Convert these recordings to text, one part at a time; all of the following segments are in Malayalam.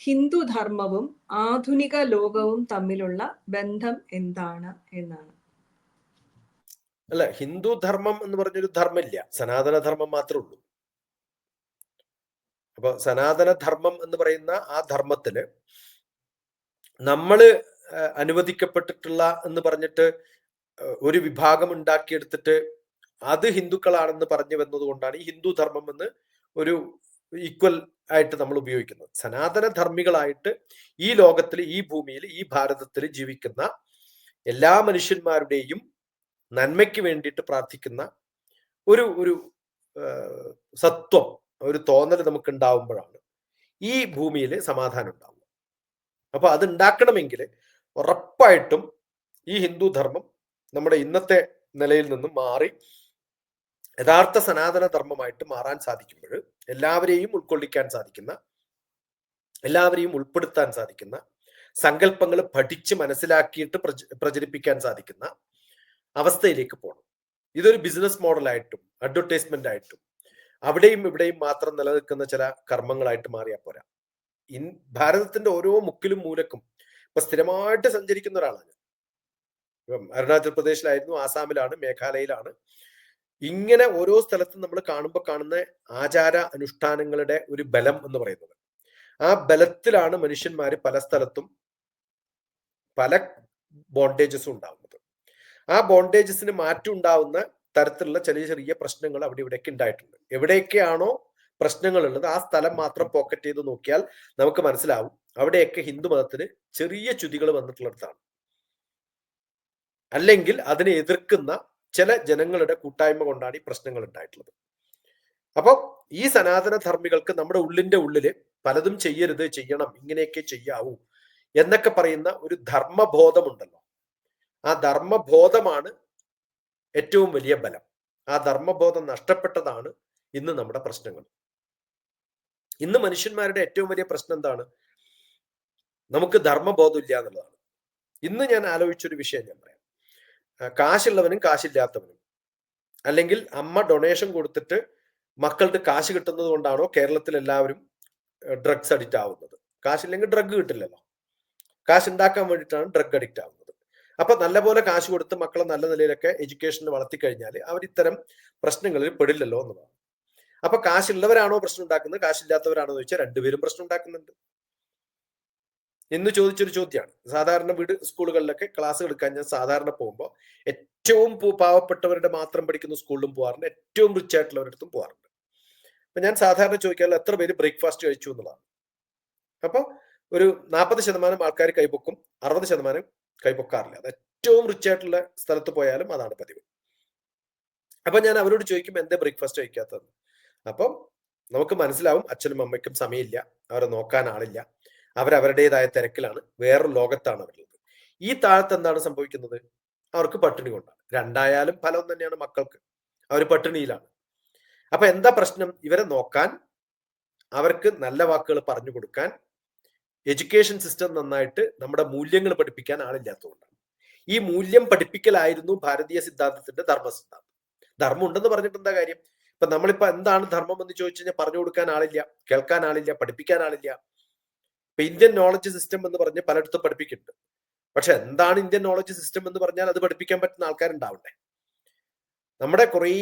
ഹിന്ദുധർമ്മവും ആധുനിക ലോകവും തമ്മിലുള്ള ബന്ധം എന്താണ് എന്നാണ്. അല്ല ഹിന്ദു ധർമ്മം എന്ന് പറഞ്ഞൊരു ധർമ്മമില്ല. സനാതന ധർമ്മം മാത്രമേ ഉള്ളൂ. അപ്പൊ സനാതന ധർമ്മം എന്ന് പറയുന്ന ആ ധർമ്മത്തിന് നമ്മൾ അനുവദിക്കപ്പെട്ടിട്ടുള്ള എന്ന് പറഞ്ഞിട്ട് ഒരു വിഭാഗം ഉണ്ടാക്കിയെടുത്തിട്ട് അത് ഹിന്ദുക്കളാണെന്ന് പറഞ്ഞു വന്നതുകൊണ്ടാണ് ഈ ഹിന്ദു ധർമ്മം എന്ന് ഒരു ഈക്വൽ ആയിട്ട് നമ്മൾ ഉപയോഗിക്കുന്നത് സനാതന ധർമ്മികളായിട്ട് ഈ ലോകത്തിൽ ഈ ഭൂമിയിൽ ഈ ഭാരതത്തിൽ ജീവിക്കുന്ന എല്ലാ മനുഷ്യന്മാരുടെയും നന്മയ്ക്ക് വേണ്ടിയിട്ട് പ്രാർത്ഥിക്കുന്ന ഒരു ഒരു സത്വം ഒരു തോന്നൽ നമുക്ക് ഉണ്ടാവുമ്പോഴാണ് ഈ ഭൂമിയിൽ സമാധാനം ഉണ്ടാവുക. അപ്പൊ അത് ഉണ്ടാക്കണമെങ്കിൽ ഉറപ്പായിട്ടും ഈ ഹിന്ദു ധർമ്മം നമ്മുടെ ഇന്നത്തെ നിലയിൽ നിന്നും മാറി യഥാർത്ഥ സനാതന ധർമ്മമായിട്ട് മാറാൻ സാധിക്കുമ്പോൾ എല്ലാവരെയും ഉൾക്കൊള്ളിക്കാൻ സാധിക്കുന്ന എല്ലാവരെയും ഉൾപ്പെടുത്താൻ സാധിക്കുന്ന സങ്കല്പങ്ങൾ പഠിച്ച് മനസ്സിലാക്കിയിട്ട് പ്രചരിപ്പിക്കാൻ സാധിക്കുന്ന അവസ്ഥയിലേക്ക് പോകണം ഇതൊരു ബിസിനസ് മോഡലായിട്ടും അഡ്വർടൈസ്മെന്റ് ആയിട്ടും അവിടെയും ഇവിടെയും മാത്രം നിലനിൽക്കുന്ന ചില കർമ്മങ്ങളായിട്ട് മാറിയാൽ പോരാ. ഇൻ ഭാരതത്തിന്റെ ഓരോ മുക്കിലും മൂലക്കും ഇപ്പൊ സ്ഥിരമായിട്ട് സഞ്ചരിക്കുന്ന ഒരാളാണ് ഇപ്പം അരുണാചൽ പ്രദേശിലായിരുന്നു ആസാമിലാണ് മേഘാലയയിലാണ്. ഇങ്ങനെ ഓരോ സ്ഥലത്തും നമ്മൾ കാണുമ്പോൾ കാണുന്ന ആചാര അനുഷ്ഠാനങ്ങളുടെ ഒരു ബലം എന്ന് പറയുന്നത്. ആ ബലത്തിലാണ് മനുഷ്യന്മാർ പല സ്ഥലത്തും പല ബോണ്ടേജസും ഉണ്ടാവുന്നത്. ആ ബോണ്ടേജസിന് മാറ്റം ഉണ്ടാവുന്ന തരത്തിലുള്ള ചെറിയ ചെറിയ പ്രശ്നങ്ങൾ അവിടെ ഇവിടെയൊക്കെ ഉണ്ടായിട്ടുണ്ട്. എവിടെയൊക്കെയാണോ പ്രശ്നങ്ങൾ ഉള്ളത് ആ സ്ഥലം മാത്രം പോക്കറ്റ് ചെയ്ത് നോക്കിയാൽ നമുക്ക് മനസ്സിലാവും. അവിടെയൊക്കെ ഹിന്ദു മതത്തിന് ചെറിയ ചുതികൾ വന്നിട്ടുള്ളിടത്താണ്. അല്ലെങ്കിൽ അതിനെ എതിർക്കുന്ന ചില ജനങ്ങളുടെ കൂട്ടായ്മ കൊണ്ടാണ് ഈ പ്രശ്നങ്ങൾ ഉണ്ടായിട്ടുള്ളത്. അപ്പോൾ ഈ സനാതന ധർമ്മികൾക്ക് നമ്മുടെ ഉള്ളിന്റെ ഉള്ളിൽ പലതും ചെയ്യരുത് ചെയ്യണം ഇങ്ങനെയൊക്കെ ചെയ്യാവൂ എന്നൊക്കെ പറയുന്ന ഒരു ധർമ്മബോധമുണ്ടല്ലോ. ആ ധർമ്മബോധമാണ് ഏറ്റവും വലിയ ബലം. ആ ധർമ്മബോധം നഷ്ടപ്പെട്ടതാണ് ഇന്ന് നമ്മുടെ പ്രശ്നങ്ങൾ. ഇന്ന് മനുഷ്യന്മാരുടെ ഏറ്റവും വലിയ പ്രശ്നം എന്താണ്? നമുക്ക് ധർമ്മബോധം ഇല്ല എന്നുള്ളതാണ്. ഇന്ന് ഞാൻ ആലോചിച്ചൊരു വിഷയം ഞാൻ പറയാം. കാശുള്ളവനും കാശില്ലാത്തവനും. അല്ലെങ്കിൽ അമ്മ ഡൊണേഷൻ കൊടുത്തിട്ട് മക്കൾക്ക് കാശ് കിട്ടുന്നത് കൊണ്ടാണോ കേരളത്തിൽ എല്ലാവരും ഡ്രഗ്സ് അഡിക്റ്റ് ആവുന്നത്? കാശില്ലെങ്കിൽ ഡ്രഗ് കിട്ടില്ലല്ലോ. കാശ് ഉണ്ടാക്കാൻ വേണ്ടിയിട്ടാണ് ഡ്രഗ് അഡിക്റ്റ് ആവുന്നത്. അപ്പൊ നല്ലപോലെ കാശ് കൊടുത്ത് മക്കളെ നല്ല നിലയിലൊക്കെ എഡ്യൂക്കേഷനിൽ വളർത്തി കഴിഞ്ഞാൽ അവർ ഇത്തരം പ്രശ്നങ്ങളിൽ പെടില്ലല്ലോ എന്നതാണ് അപ്പൊ കാശുള്ളവരാണോ പ്രശ്നം ഉണ്ടാക്കുന്നത്? കാശില്ലാത്തവരാണോ എന്ന് ചോദിച്ചാൽ രണ്ടുപേരും പ്രശ്നം ഉണ്ടാക്കുന്നുണ്ട്. എന്ന് ചോദിച്ചൊരു ചോദ്യമാണ് സാധാരണ വീട് സ്കൂളുകളിലൊക്കെ ക്ലാസ് എടുക്കാൻ ഞാൻ സാധാരണ പോകുമ്പോൾ ഏറ്റവും പാവപ്പെട്ടവരുടെ മാത്രം പഠിക്കുന്ന സ്കൂളിലും പോകാറുണ്ട്. ഏറ്റവും റിച്ച് ആയിട്ടുള്ളവരുടെ അടുത്തും പോകാറുണ്ട്. അപ്പൊ ഞാൻ സാധാരണ ചോദിക്കാറില്ല എത്ര പേര് ബ്രേക്ക്ഫാസ്റ്റ് കഴിച്ചു എന്നുള്ളതാണ്? അപ്പോൾ ഒരു നാൽപ്പത് ശതമാനം ആൾക്കാർ കൈപൊക്കും അറുപത് ശതമാനം കൈപൊക്കാറില്ല. അത് ഏറ്റവും റിച്ച് ആയിട്ടുള്ള സ്ഥലത്ത് പോയാലും അതാണ് പതിവ്. അപ്പൊ ഞാൻ അവരോട് ചോദിക്കും എന്തേ ബ്രേക്ക്ഫാസ്റ്റ് കഴിക്കാത്തത് അപ്പം നമുക്ക് മനസ്സിലാവും അച്ഛനും അമ്മയ്ക്കും സമയമില്ല. അവരെ നോക്കാൻ ആളില്ല. അവരവരുടേതായ തിരക്കിലാണ് വേറൊരു ലോകത്താണ് അവരുള്ളത്. ഈ താഴത്ത് എന്താണ് സംഭവിക്കുന്നത്? അവർക്ക് പട്ടിണി കൊണ്ടാണ്. രണ്ടായാലും ഫലം തന്നെയാണ് മക്കൾക്ക്. അവർ പട്ടിണിയിലാണ്. അപ്പൊ എന്താ പ്രശ്നം? ഇവരെ നോക്കാൻ അവർക്ക് നല്ല വാക്കുകൾ പറഞ്ഞു കൊടുക്കാൻ എഡ്യൂക്കേഷൻ സിസ്റ്റം നന്നായിട്ട് നമ്മുടെ മൂല്യങ്ങൾ പഠിപ്പിക്കാൻ ആളില്ലാത്തതുകൊണ്ടാണ്. ഈ മൂല്യം പഠിപ്പിക്കലായിരുന്നു ഭാരതീയ സിദ്ധാന്തത്തിന്റെ ധർമ്മ സിദ്ധാന്തം ധർമ്മം ഉണ്ടെന്ന് പറഞ്ഞിട്ട് എന്താ കാര്യം? ഇപ്പൊ നമ്മളിപ്പോ എന്താണ് ധർമ്മം എന്ന് ചോദിച്ചു കഴിഞ്ഞാൽ പറഞ്ഞു കൊടുക്കാൻ ആളില്ല കേൾക്കാൻ ആളില്ല പഠിപ്പിക്കാൻ ആളില്ല. ഇപ്പൊ ഇന്ത്യൻ നോളജ് സിസ്റ്റം എന്ന് പറഞ്ഞ് പലയിടത്തും പഠിപ്പിക്കുന്നുണ്ട്. പക്ഷെ എന്താണ് ഇന്ത്യൻ നോളജ് സിസ്റ്റം എന്ന് പറഞ്ഞാൽ അത് പഠിപ്പിക്കാൻ പറ്റുന്ന ആൾക്കാരുണ്ടാവണ്ടേ? നമ്മുടെ കുറേ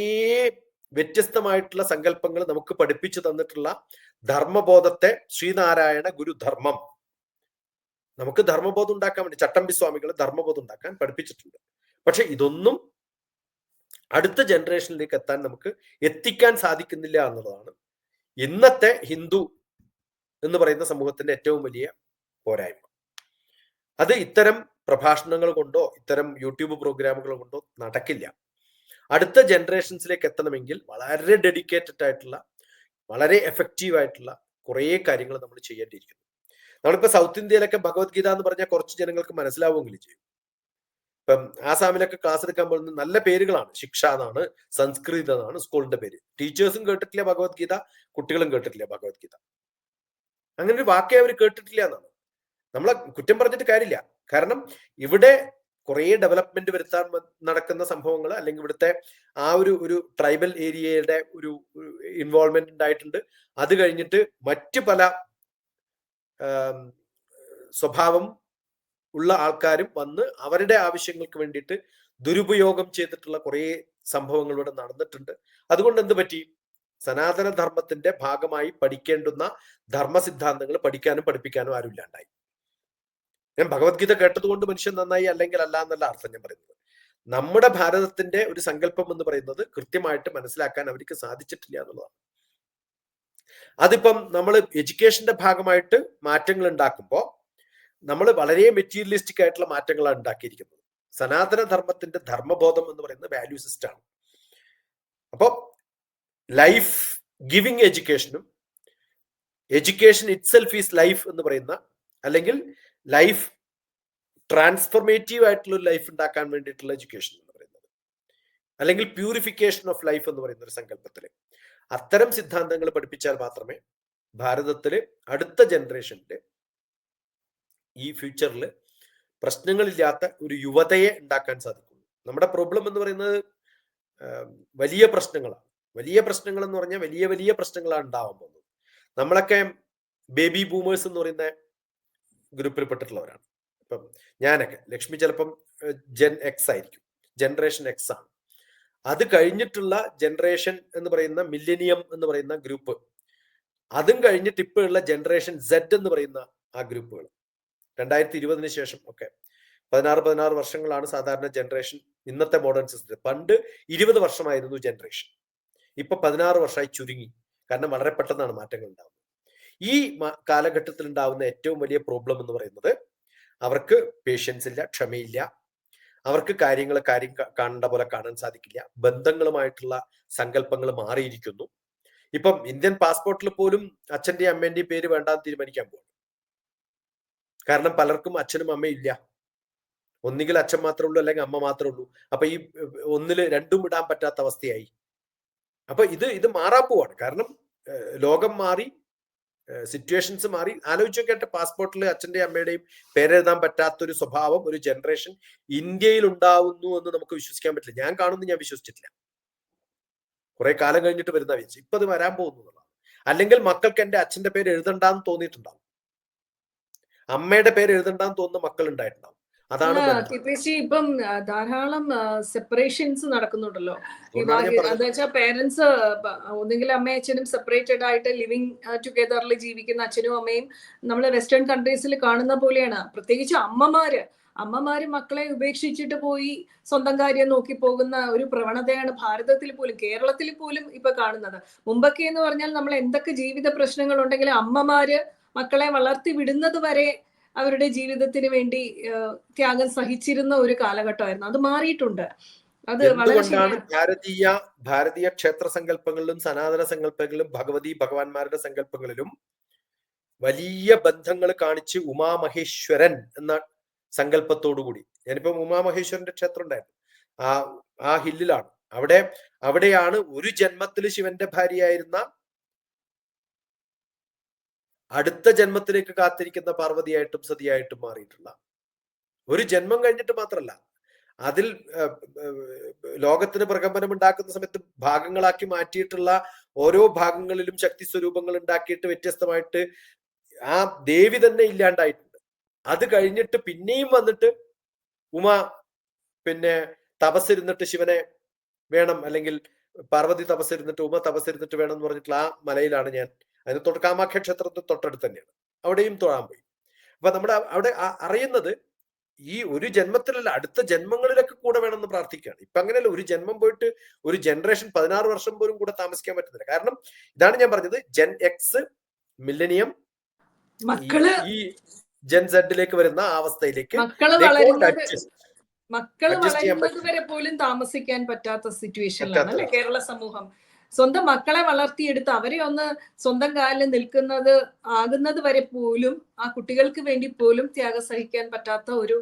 വ്യത്യസ്തമായിട്ടുള്ള സങ്കല്പങ്ങൾ നമുക്ക് പഠിപ്പിച്ചു തന്നിട്ടുള്ള ധർമ്മബോധത്തെ ശ്രീനാരായണ ഗുരുധർമ്മം. നമുക്ക് ധർമ്മബോധം ഉണ്ടാക്കാൻ വേണ്ടി ചട്ടമ്പി സ്വാമികൾ ധർമ്മബോധം ഉണ്ടാക്കാൻ പഠിപ്പിച്ചിട്ടുണ്ട്. പക്ഷെ ഇതൊന്നും അടുത്ത ജനറേഷനിലേക്ക് എത്താൻ നമുക്ക് എത്തിക്കാൻ സാധിക്കുന്നില്ല എന്നുള്ളതാണ്. ഇന്നത്തെ ഹിന്ദു എന്ന് പറയുന്ന സമൂഹത്തിന്റെ ഏറ്റവും വലിയ പോരായ്മ. അത് ഇത്തരം പ്രഭാഷണങ്ങൾ കൊണ്ടോ ഇത്തരം യൂട്യൂബ് പ്രോഗ്രാമുകൾ കൊണ്ടോ നടക്കില്ല. അടുത്ത ജനറേഷൻസിലേക്ക് എത്തണമെങ്കിൽ വളരെ ഡെഡിക്കേറ്റഡ് ആയിട്ടുള്ള വളരെ എഫക്റ്റീവ് ആയിട്ടുള്ള കുറേ കാര്യങ്ങൾ നമ്മൾ ചെയ്യേണ്ടിയിരിക്കുന്നു. നമ്മളിപ്പോ സൗത്ത് ഇന്ത്യയിലൊക്കെ ഭഗവത്ഗീത എന്ന് പറഞ്ഞാൽ കുറച്ച് ജനങ്ങൾക്ക് മനസ്സിലാവുമെങ്കിലും ചെയ്യും. ഇപ്പം ആസാമിലൊക്കെ ക്ലാസ് എടുക്കാൻ പോകുന്ന നല്ല പേരുകളാണ്. ശിക്ഷ എന്നാണ് സംസ്കൃത എന്നാണ് സ്കൂളിന്റെ പേര്. ടീച്ചേഴ്സും കേട്ടിട്ടില്ല ഭഗവത്ഗീത? കുട്ടികളും കേട്ടിട്ടില്ല ഭഗവത്ഗീത? അങ്ങനെ ഒരു വാക്കേ അവർ കേട്ടിട്ടില്ല എന്നാണ്. നമ്മളെ കുറ്റം പറഞ്ഞിട്ട് കാര്യമില്ല. കാരണം ഇവിടെ കുറേ ഡെവലപ്മെന്റ് വരുത്താൻ നടക്കുന്ന സംഭവങ്ങൾ അല്ലെങ്കിൽ ഇവിടുത്തെ ആ ഒരു ഒരു ട്രൈബൽ ഏരിയയുടെ ഒരു ഇൻവോൾവ്മെന്റ് ഉണ്ടായിട്ടുണ്ട്. അത് കഴിഞ്ഞിട്ട് മറ്റു പല സ്വഭാവം ഉള്ള ആൾക്കാരും വന്ന് അവരുടെ ആവശ്യങ്ങൾക്ക് വേണ്ടിയിട്ട് ദുരുപയോഗം ചെയ്തിട്ടുള്ള കുറേ സംഭവങ്ങൾ ഇവിടെ നടന്നിട്ടുണ്ട്. അതുകൊണ്ട് എന്ത് പറ്റി? സനാതന ധർമ്മത്തിന്റെ ഭാഗമായി പഠിക്കേണ്ടുന്ന ധർമ്മ സിദ്ധാന്തങ്ങൾ പഠിക്കാനും പഠിപ്പിക്കാനും ആരും ഇല്ലാണ്ടായി. ഞാൻ ഭഗവത്ഗീത കേട്ടതുകൊണ്ട് മനുഷ്യൻ നന്നായി അല്ലെങ്കിൽ അല്ല എന്നല്ല അർത്ഥം ഞാൻ പറയുന്നത്. നമ്മുടെ ഭാരതത്തിന്റെ ഒരു സങ്കല്പം എന്ന് പറയുന്നത് കൃത്യമായിട്ട് മനസ്സിലാക്കാൻ അവർക്ക് സാധിച്ചിട്ടില്ല എന്നുള്ളതാണ്. അതിപ്പം നമ്മൾ എഡ്യൂക്കേഷന്റെ ഭാഗമായിട്ട് മാറ്റങ്ങൾ ഉണ്ടാക്കുമ്പോൾ നമ്മൾ വളരെ മെറ്റീരിയലിസ്റ്റിക് ആയിട്ടുള്ള മാറ്റങ്ങളാണ് ഉണ്ടാക്കിയിരിക്കുന്നത്. സനാതന ധർമ്മത്തിന്റെ ധർമ്മബോധം എന്ന് പറയുന്നത് വാല്യൂ സിസ്റ്റാണ് അപ്പോൾ ലൈഫ് ഗിവിംഗ് എഡ്യൂക്കേഷനും education itself is life എന്ന് പറയുന്ന അല്ലെങ്കിൽ ലൈഫ് ട്രാൻസ്ഫോർമേറ്റീവ് ആയിട്ടുള്ള ഒരു ലൈഫ് ഉണ്ടാക്കാൻ വേണ്ടിയിട്ടുള്ള എഡ്യൂക്കേഷൻ എന്ന് പറയുന്നത്. അല്ലെങ്കിൽ പ്യൂരിഫിക്കേഷൻ ഓഫ് ലൈഫ് എന്ന് പറയുന്ന ഒരു സങ്കല്പത്തിൽ അത്തരം സിദ്ധാന്തങ്ങൾ പഠിപ്പിച്ചാൽ മാത്രമേ ഭാരതത്തിൽ അടുത്ത ജനറേഷനിൽ ഈ ഫ്യൂച്ചറിൽ പ്രശ്നങ്ങളില്ലാത്ത ഒരു യുവതയെ ഉണ്ടാക്കാൻ സാധിക്കുള്ളൂ നമ്മുടെ പ്രോബ്ലം എന്ന് പറയുന്നത് വലിയ പ്രശ്നങ്ങളാണ്. വലിയ പ്രശ്നങ്ങൾ എന്ന് പറഞ്ഞാൽ വലിയ വലിയ പ്രശ്നങ്ങളാണ് ഉണ്ടാവാൻ പോകുന്നത്. നമ്മളൊക്കെ ബേബി ബൂമേഴ്സ് എന്ന് പറയുന്ന ഗ്രൂപ്പിൽ പെട്ടിട്ടുള്ളവരാണ് ഇപ്പം ഞാനൊക്കെ ലക്ഷ്മി ചിലപ്പം ജെൻ എക്സ് ആയിരിക്കും. ജനറേഷൻ എക്സ് ആണ്. അത് കഴിഞ്ഞിട്ടുള്ള ജനറേഷൻ എന്ന് പറയുന്ന മില്ലേനിയം എന്ന് പറയുന്ന ഗ്രൂപ്പ്. അതും കഴിഞ്ഞിട്ട് ഇപ്പോഴുള്ള ജനറേഷൻ സെഡ് എന്ന് പറയുന്ന ആ ഗ്രൂപ്പുകൾ. രണ്ടായിരത്തി ഇരുപതിന് ശേഷം ഒക്കെ. പതിനാറ് പതിനാറ് വർഷങ്ങളാണ് സാധാരണ ജനറേഷൻ ഇന്നത്തെ മോഡേൺ സിസ്റ്റം പണ്ട് ഇരുപത് വർഷമായിരുന്നു ജനറേഷൻ ഇപ്പൊ പതിനാറ് വർഷമായി ചുരുങ്ങി. കാരണം വളരെ പെട്ടെന്നാണ് മാറ്റങ്ങൾ ഉണ്ടാകുന്നത് ഈ കാലഘട്ടത്തിൽ ഉണ്ടാകുന്ന ഏറ്റവും വലിയ പ്രോബ്ലം എന്ന് പറയുന്നത് അവർക്ക് പേഷ്യൻസ് ഇല്ല ക്ഷമയില്ല. അവർക്ക് കാര്യങ്ങൾ കാര്യം കാണേണ്ട പോലെ കാണാൻ സാധിക്കില്ല. ബന്ധങ്ങളുമായിട്ടുള്ള സങ്കല്പങ്ങൾ മാറിയിരിക്കുന്നു. ഇപ്പം ഇന്ത്യൻ പാസ്പോർട്ടിൽ പോലും അച്ഛന്റെയും അമ്മേന്റെയും പേര് വേണ്ടാന്ന് തീരുമാനിക്കാൻ പോകും കാരണം പലർക്കും അച്ഛനും അമ്മയും ഇല്ല. ഒന്നുകിൽ അച്ഛൻ മാത്രമേ ഉള്ളൂ അല്ലെങ്കിൽ അമ്മ മാത്രമേ ഉള്ളൂ. അപ്പൊ ഈ ഒന്നിൽ രണ്ടും ഇടാൻ പറ്റാത്ത അവസ്ഥയായി. അപ്പൊ ഇത് ഇത് മാറാൻ പോവാണ്. കാരണം ലോകം മാറി സിറ്റുവേഷൻസ് മാറി. ആലോചിച്ച് നോക്കട്ടെ പാസ്പോർട്ടിൽ അച്ഛന്റെയും അമ്മയുടെയും പേരെഴുതാൻ പറ്റാത്ത ഒരു സ്വഭാവം ഒരു ജനറേഷൻ ഇന്ത്യയിൽ ഉണ്ടാവുന്നു എന്ന് നമുക്ക് വിശ്വസിക്കാൻ പറ്റില്ല. ഞാൻ കാണുന്നു ഞാൻ വിശ്വസിച്ചിട്ടില്ല. കുറെ കാലം കഴിഞ്ഞിട്ട് വരുന്ന വിചാരിച്ചു ഇപ്പൊ അത് വരാൻ പോകുന്നു അല്ലെങ്കിൽ മക്കൾക്ക് എന്റെ അച്ഛന്റെ പേര് എഴുതണ്ടാന്ന് തോന്നിയിട്ടുണ്ടാവും. അമ്മയുടെ പേര് എഴുതണ്ടാന്ന് തോന്നുന്ന മക്കൾ ഉണ്ടായിട്ടുണ്ടാവും അതാണ് ഇപ്പം ധാരാളം സെപ്പറേഷൻസ് നടക്കുന്നുണ്ടല്ലോ. അതുകൊണ്ടാണ് ഞാൻ വിവാഹ വെച്ചാൽ പേരൻസ് ഒന്നുകിൽ അമ്മയും അച്ഛനും സെപ്പറേറ്റഡ് ആയിട്ട് ലിവിങ് ടുഗദറിൽ ജീവിക്കുന്ന അച്ഛനും അമ്മയും നമ്മൾ വെസ്റ്റേൺ കൺട്രീസിൽ കാണുന്ന പോലെയാണ്. പ്രത്യേകിച്ച് അമ്മമാര്. അമ്മമാര് മക്കളെ ഉപേക്ഷിച്ചിട്ട് പോയി സ്വന്തം കാര്യം നോക്കി പോകുന്ന ഒരു പ്രവണതയാണ് ഭാരതത്തിൽ പോലും കേരളത്തിൽ പോലും ഇപ്പൊ കാണുന്നത്. മുമ്പൊക്കെ എന്ന് പറഞ്ഞാൽ നമ്മൾ എന്തൊക്കെ ജീവിത പ്രശ്നങ്ങൾ ഉണ്ടെങ്കിലും അമ്മമാര് മക്കളെ വളർത്തി വിടുന്നത് വരെ അവരുടെ ജീവിതത്തിന് വേണ്ടി ത്യാഗം സഹിച്ചിരുന്ന ഒരു കാലഘട്ടമായിരുന്നു. അത് മാറിയിട്ടുണ്ട്. അത് എന്തുകൊണ്ടാണ് ഭാരതീയ ഭാരതീയ ക്ഷേത്ര സങ്കല്പങ്ങളിലും സനാതന സങ്കല്പങ്ങളിലും ഭഗവതി ഭഗവാന്മാരുടെ സങ്കല്പങ്ങളിലും വലിയ ബന്ധങ്ങൾ കാണിച്ച് ഉമാമഹേശ്വരൻ എന്ന സങ്കല്പത്തോടുകൂടി ഞാനിപ്പോ ഉമാമഹേശ്വരന്റെ ക്ഷേത്രം ഉണ്ടായിരുന്നു. ആ ആ ഹില്ലിലാണ്. അവിടെ അവിടെയാണ് ഒരു ജന്മത്തിൽ ശിവന്റെ ഭാര്യയായിരുന്ന അടുത്ത ജന്മത്തിലേക്ക് കാത്തിരിക്കുന്ന പാർവതിയായിട്ടും സതിയായിട്ടും മാറിയിട്ടുള്ള ഒരു ജന്മം കഴിഞ്ഞിട്ട് മാത്രമല്ല അതിൽ ലോകത്തിന് പ്രകമ്പനം ഉണ്ടാക്കുന്ന സമയത്ത് ഭാഗങ്ങളാക്കി മാറ്റിയിട്ടുള്ള ഓരോ ഭാഗങ്ങളിലും ശക്തി സ്വരൂപങ്ങൾ ഉണ്ടാക്കിയിട്ട് വ്യത്യസ്തമായിട്ട് ആ ദേവി തന്നെ ഇല്ലാണ്ടായിട്ടുണ്ട്. അത് കഴിഞ്ഞിട്ട് പിന്നെയും വന്നിട്ട് ഉമ പിന്നെ തപസ്സിരുന്നിട്ട് ശിവനെ വേണം അല്ലെങ്കിൽ പാർവതി തപസ്സിരുന്നിട്ട് ഉമ തപസ്സിരുന്നിട്ട് വേണം എന്ന് പറഞ്ഞിട്ടുള്ള ആ മലയിലാണ് ഞാൻ അതിന് തൊട്ട് കാമാഖ്യ തൊട്ടടുത്ത് തന്നെയാണ്. അവിടെയും തൊഴാൻ പോയി. അപ്പൊ നമ്മുടെ അവിടെ അറിയുന്നത് ഈ ഒരു ജന്മത്തിലല്ല അടുത്ത ജന്മങ്ങളിലൊക്കെ കൂടെ വേണമെന്ന് പ്രാർത്ഥിക്കുകയാണ്. ഇപ്പൊ അങ്ങനെയല്ല ഒരു ജന്മം പോയിട്ട് ഒരു ജനറേഷൻ പതിനാറ് വർഷം പോലും കൂടെ താമസിക്കാൻ പറ്റുന്നില്ല. കാരണം ഇതാണ് ഞാൻ പറഞ്ഞത് ജെൻ എക്സ് മില്ലനിയം മക്കൾ ഈ ജെൻ സെഡിലേക്ക് വരുന്ന അവസ്ഥയിലേക്ക് മക്കൾ can't വളരുന്നത് വരെ പോലും താമസിക്കാൻ പറ്റാത്ത സിറ്റുവേഷനിലാണ് കേരള സമൂഹം. സ്വന്തം മക്കളെ വളർത്തിയെടുത്ത് അവരെ ഒന്ന് സ്വന്തം കാലിൽ നിൽക്കുന്നത് ആകുന്നത് വരെ പോലും ആ കുട്ടികൾക്ക് വേണ്ടി പോലും ത്യാഗം സഹിക്കാൻ പറ്റാത്ത ഒരു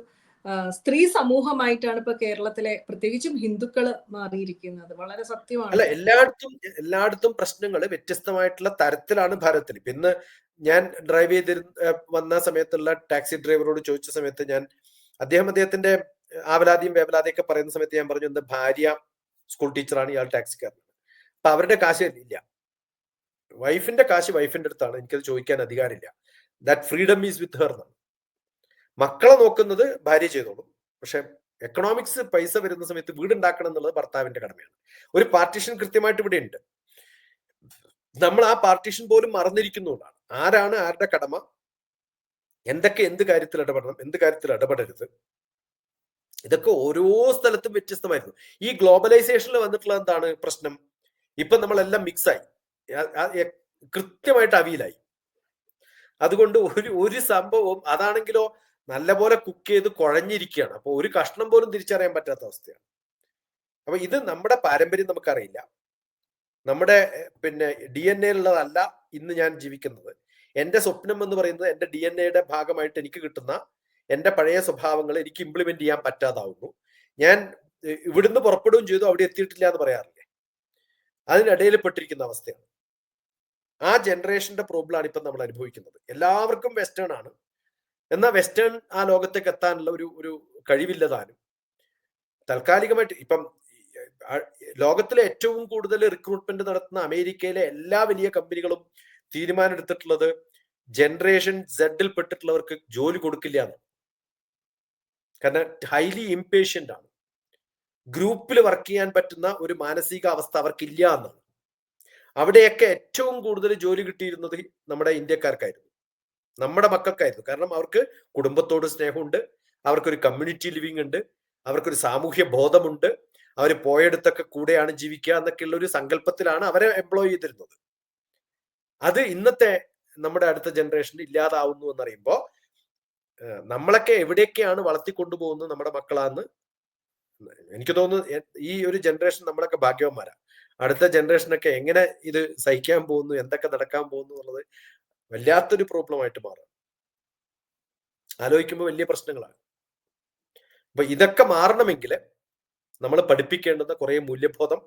സ്ത്രീ സമൂഹമായിട്ടാണ് ഇപ്പൊ കേരളത്തിലെ പ്രത്യേകിച്ചും ഹിന്ദുക്കൾ മാറിയിരിക്കുന്നത്. വളരെ സത്യമാണ്. അല്ല എല്ലായിടത്തും എല്ലായിടത്തും പ്രശ്നങ്ങൾ വ്യത്യസ്തമായിട്ടുള്ള തരത്തിലാണ് ഭാരതത്തിൽ. ഇന്ന് ഞാൻ ഡ്രൈവ് ചെയ്തിരുന്ന വന്ന സമയത്തുള്ള ടാക്സി ഡ്രൈവറോട് ചോദിച്ച സമയത്ത് ഞാൻ അദ്ദേഹം അദ്ദേഹത്തിന്റെ ആവലാതിയും വേവലാതിയും ഒക്കെ പറയുന്ന സമയത്ത് ഞാൻ പറഞ്ഞു എന്താ ഭാര്യ സ്കൂൾ ടീച്ചറാണ് ഇയാൾ ടാക്സിക്കാരനാണ് അപ്പൊ അവരുടെ കാശ് ഇല്ല. വൈഫിന്റെ കാശ് വൈഫിന്റെ അടുത്താണ്. എനിക്കത് ചോദിക്കാൻ അധികാരമില്ല. That freedom is with her എന്നാണ് മക്കളെ നോക്കുന്നത് ഭാര്യ ചെയ്തോളും. പക്ഷെ എക്കണോമിക്സ് പൈസ വരുന്ന സമയത്ത് വീടുണ്ടാക്കണം എന്നുള്ളത് ഭർത്താവിന്റെ കടമയാണ്. ഒരു പാർട്ടീഷൻ കൃത്യമായിട്ട് ഇവിടെ ഉണ്ട്. നമ്മൾ ആ പാർട്ടീഷൻ പോലും മറന്നിരിക്കുന്നതുകൊണ്ടാണ്. ആരാണ് ആരുടെ കടമ? എന്തൊക്കെ എന്ത് കാര്യത്തിൽ ഇടപെടണം? എന്ത് കാര്യത്തിൽ ഇടപെടരുത്? ഇതൊക്കെ ഓരോ സ്ഥലത്തും വ്യത്യസ്തമായിരുന്നു. ഈ ഗ്ലോബലൈസേഷനിൽ വന്നിട്ടുള്ള എന്താണ് പ്രശ്നം? ഇപ്പൊ നമ്മളെല്ലാം മിക്സായി. കൃത്യമായിട്ട് അവിയിലായി. അതുകൊണ്ട് ഒരു ഒരു സംഭവം അതാണെങ്കിലോ നല്ലപോലെ കുക്ക് ചെയ്ത് കുഴഞ്ഞിരിക്കുകയാണ്. അപ്പോൾ ഒരു കഷ്ണം പോലും തിരിച്ചറിയാൻ പറ്റാത്ത അവസ്ഥയാണ്. അപ്പൊ ഇത് നമ്മുടെ പാരമ്പര്യം നമുക്കറിയില്ല. നമ്മുടെ പിന്നെ ഡി എൻ എയിലുള്ളതല്ല ഇന്ന് ഞാൻ ജീവിക്കുന്നത്. എന്റെ സ്വപ്നം എന്ന് പറയുന്നത് എന്റെ ഡി എൻ എയുടെ ഭാഗമായിട്ട് എനിക്ക് കിട്ടുന്ന എന്റെ പഴയ സ്വഭാവങ്ങൾ എനിക്ക് ഇംപ്ലിമെന്റ് ചെയ്യാൻ പറ്റാതാവുന്നു. ഞാൻ ഇവിടുന്ന് പുറപ്പെടുകയും ചെയ്തു അവിടെ എത്തിയിട്ടില്ല എന്ന് പറയാറില്ലേ. അതിനിടയിൽ പെട്ടിരിക്കുന്ന അവസ്ഥയാണ്. ആ ജനറേഷന്റെ പ്രോബ്ലമാണ് ഇപ്പം നമ്മൾ അനുഭവിക്കുന്നത്. എല്ലാവർക്കും വെസ്റ്റേൺ ആണ്. എന്നാൽ വെസ്റ്റേൺ ആ ലോകത്തേക്ക് എത്താനുള്ള ഒരു ഒരു കഴിവില്ലതാനും. താൽക്കാലികമായിട്ട് ഇപ്പം ലോകത്തിലെ ഏറ്റവും കൂടുതൽ റിക്രൂട്ട്മെന്റ് നടത്തുന്ന അമേരിക്കയിലെ എല്ലാ വലിയ കമ്പനികളും തീരുമാനം എടുത്തിട്ടുള്ളത് ജനറേഷൻ സെഡിൽ പെട്ടിട്ടുള്ളവർക്ക് ജോലി കൊടുക്കില്ല എന്നാണ്. കാരണം ഹൈലി ഇംപേഷ്യന്റ് ആണ്. ഗ്രൂപ്പിൽ വർക്ക് ചെയ്യാൻ പറ്റുന്ന ഒരു മാനസികാവസ്ഥ അവർക്കില്ല എന്നാണ്. അവിടെയൊക്കെ ഏറ്റവും കൂടുതൽ ജോലി കിട്ടിയിരുന്നത് നമ്മുടെ ഇന്ത്യക്കാർക്കായിരുന്നു. നമ്മുടെ മക്കൾക്കായിരുന്നു. കാരണം അവർക്ക് കുടുംബത്തോട് സ്നേഹമുണ്ട് അവർക്കൊരു കമ്മ്യൂണിറ്റി ലിവിങ് ഉണ്ട് അവർക്കൊരു സാമൂഹ്യ ബോധമുണ്ട് അവർ പോയെടുത്തൊക്കെ കൂടെയാണ് ജീവിക്കുക എന്നൊക്കെയുള്ള ഒരു സങ്കല്പത്തിലാണ് അവരെ എംപ്ലോയ് ചെയ്തിരുന്നത്. അത് ഇന്നത്തെ നമ്മുടെ അടുത്ത ജനറേഷനിൽ ഇല്ലാതാവുന്നു എന്നറിയുമ്പോൾ നമ്മളൊക്കെ എവിടെയൊക്കെയാണ് വളർത്തിക്കൊണ്ടുപോകുന്നത് നമ്മുടെ മക്കളാന്ന് എനിക്ക് തോന്നുന്നു ഈ ഒരു ജനറേഷൻ നമ്മളൊക്കെ ഭാഗ്യവന്മാരാ. അടുത്ത ജനറേഷനൊക്കെ എങ്ങനെ ഇത് സഹിക്കാൻ പോകുന്നു എന്തൊക്കെ നടക്കാൻ പോകുന്നു എന്നുള്ളത് വല്ലാത്തൊരു പ്രോബ്ലം ആയിട്ട് മാറും. ആലോചിക്കുമ്പോൾ വലിയ പ്രശ്നങ്ങളാണ്. അപ്പൊ ഇതൊക്കെ മാറണമെങ്കിൽ നമ്മൾ പഠിപ്പിക്കേണ്ടുന്ന കുറെ മൂല്യബോധം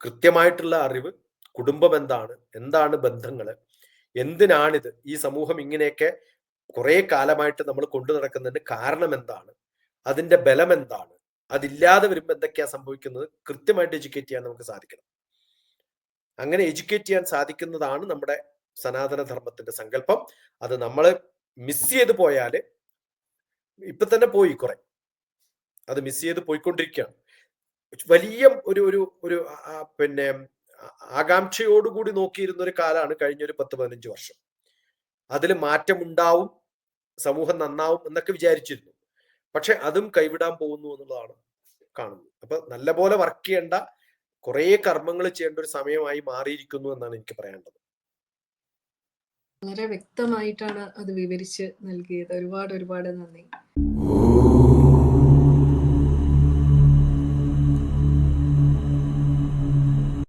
കൃത്യമായിട്ടുള്ള അറിവ് കുടുംബം എന്താണ് എന്താണ് ബന്ധങ്ങൾ എന്തിനാണിത് ഈ സമൂഹം ഇങ്ങനെയൊക്കെ കുറെ കാലമായിട്ട് നമ്മൾ കൊണ്ടു നടക്കുന്നതിന് കാരണം എന്താണ് അതിന്റെ ബലം എന്താണ് അതില്ലാതെ വരുമ്പോൾ എന്തൊക്കെയാ സംഭവിക്കുന്നത്? കൃത്യമായിട്ട് എഡ്യൂക്കേറ്റ് ചെയ്യാൻ നമുക്ക് സാധിക്കണം. അങ്ങനെ എഡ്യൂക്കേറ്റ് ചെയ്യാൻ സാധിക്കുന്നതാണ് നമ്മുടെ സനാതന ധർമ്മത്തിന്റെ സങ്കല്പം. അത് നമ്മൾ മിസ് ചെയ്ത് പോയാൽ ഇപ്പൊ തന്നെ പോയി കുറെ. അത് മിസ് ചെയ്ത് പോയിക്കൊണ്ടിരിക്കുകയാണ്. വലിയ ഒരു ഒരു ഒരു പിന്നെ ആകാംക്ഷയോടുകൂടി നോക്കിയിരുന്ന ഒരു കാലമാണ് കഴിഞ്ഞ ഒരു പത്ത് പതിനഞ്ച് വർഷം. അതിൽ മാറ്റമുണ്ടാവും സമൂഹം നന്നാവും എന്നൊക്കെ വിചാരിച്ചിരുന്നു. പക്ഷെ അതും കൈവിടാൻ പോകുന്നു എന്നുള്ളതാണ് കാണുന്നത്. അപ്പൊ നല്ലപോലെ വർക്ക് ചെയ്യേണ്ട കുറെ കർമ്മങ്ങൾ ചെയ്യേണ്ട ഒരു സമയമായി മാറിയിരിക്കുന്നു എന്നാണ് എനിക്ക് പറയാനുള്ളത്. വളരെ വ്യക്തമായിട്ടാണ് അത് വിവരിച്ച് നൽകിയത്. ഒരുപാട് ഒരുപാട് നന്ദി.